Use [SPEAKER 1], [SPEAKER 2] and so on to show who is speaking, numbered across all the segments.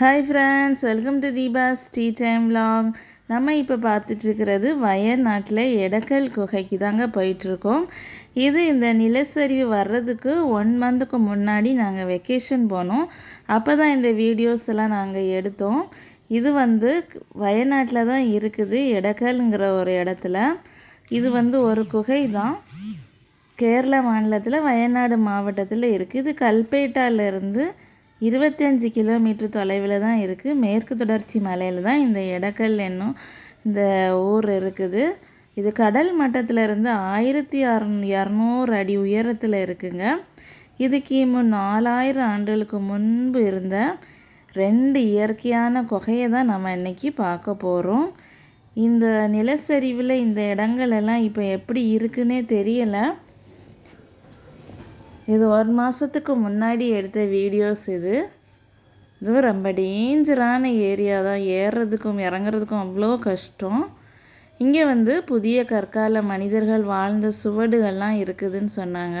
[SPEAKER 1] Hi friends welcome to Deepa's tea time long நம்ம இப்போ பார்த்துட்ருக்கிறது வயநாட்டில் எடக்கல் குகைக்கு தாங்க போயிட்டுருக்கோம். இது இந்த நிலச்சரிவு வர்றதுக்கு ஒன் மந்த்துக்கு முன்னாடி நாங்கள் வெக்கேஷன் போனோம். அப்போ தான் இந்த வீடியோஸ் எல்லாம் நாங்கள் எடுத்தோம். இது வந்து வயநாட்டில் தான் இருக்குது எடக்கல்ங்கிற ஒரு இடத்துல. இது வந்து ஒரு குகை தான் கேரள மாநிலத்தில் வயநாடு மாவட்டத்தில் இருக்குது இது கல்பேட்டாலேருந்து இருபத்தஞ்சி கிலோமீட்டர் தொலைவில் தான் இருக்குது மேற்கு தொடர்ச்சி மலையில் தான் இந்த எடக்கல் என்னும் இந்த ஊர் இருக்குது. இது கடல் மட்டத்தில் இருந்து ஆயிரத்தி அறநூ இரநூறு அடி உயரத்தில் இருக்குங்க. இது கிமு நாலாயிரம் ஆண்டுகளுக்கு முன்பு இருந்த ரெண்டு இயற்கையான குகையை தான் நம்ம இன்றைக்கி பார்க்க போகிறோம் இந்த நிலச்சரிவில் இந்த இடங்கள் எல்லாம் இப்போ எப்படி இருக்குன்னே தெரியலை. இது ஒரு மாதத்துக்கு முன்னாடி எடுத்த வீடியோஸ் இது. இதுவும் ரொம்ப டேஞ்சரான ஏரியா தான். ஏறுறதுக்கும் இறங்குறதுக்கும் அவ்வளோ கஷ்டம். இங்கே வந்து புதிய கற்கால மனிதர்கள் வாழ்ந்த சுவடுகள்லாம் இருக்குதுன்னு சொன்னாங்க.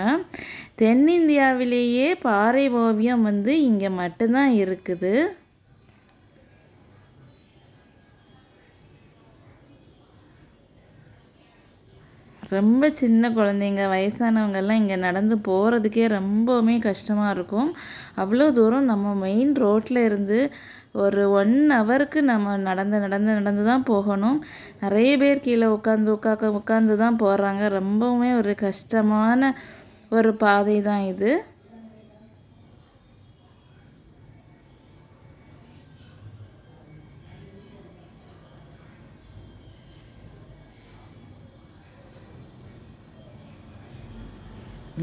[SPEAKER 1] தென்னிந்தியாவிலேயே பாறை ஓவியம் வந்து இங்கே மட்டும்தான் இருக்குது. ரொம்ப சின்ன குழந்தைங்க வயசானவங்கெல்லாம் இங்கே நடந்து போகிறதுக்கே ரொம்பவுமே கஷ்டமாக இருக்கும். அவ்வளோ தூரம் நம்ம மெயின் ரோட்டில் இருந்து ஒரு ஒன் ஹவருக்கு நம்ம நடந்து நடந்து நடந்து தான் போகணும். நிறைய பேர் கீழே உட்காந்து உட்காக்க உட்காந்து தான் போகிறாங்க ரொம்பவுமே ஒரு கஷ்டமான ஒரு பாதை தான் இது.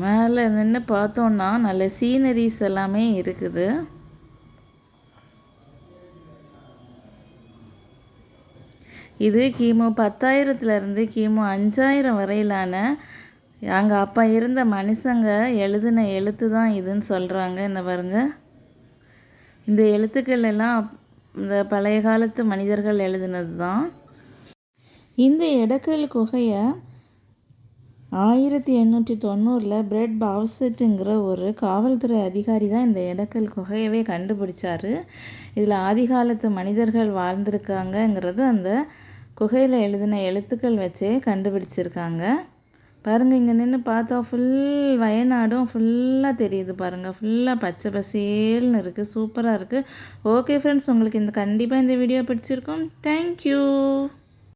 [SPEAKER 1] மேலே நின்று பார்த்தோன்னா நல்ல சீனரிஸ் எல்லாமே இருக்குது. இது கிமு பத்தாயிரத்துலேருந்து கிமு அஞ்சாயிரம் வரையிலான அங்கே அப்போ இருந்த மனுஷங்க எழுதின எழுத்து தான் இதுன்னு சொல்கிறாங்க இந்த பாருங்க. இந்த எழுத்துக்கள் எல்லாம் இந்த பழைய காலத்து மனிதர்கள் எழுதினது தான். இந்த இடக்கல் குகையை ஆயிரத்தி எண்ணூற்றி தொண்ணூறில் பிரெட் பாவ்செட்டுங்கிற ஒரு காவல்துறை அதிகாரி தான் இந்த எடக்கல் குகையவே கண்டுபிடிச்சார். இதில் ஆதிகாலத்து மனிதர்கள் வாழ்ந்திருக்காங்கங்கிறது அந்த குகையில் எழுதின எழுத்துக்கள் வச்சே கண்டுபிடிச்சிருக்காங்க. பாருங்கள் இங்கே நின்று பார்த்தா ஃபுல் வயநாடும் ஃபுல்லாக தெரியுது பாருங்கள் ஃபுல்லாக பச்சை பசேல்னு இருக்குது சூப்பராக இருக்குது ஓகே ஃப்ரெண்ட்ஸ் உங்களுக்கு இந்த கண்டிப்பாக இந்த வீடியோ பிடிச்சிருக்கும். தேங்க்யூ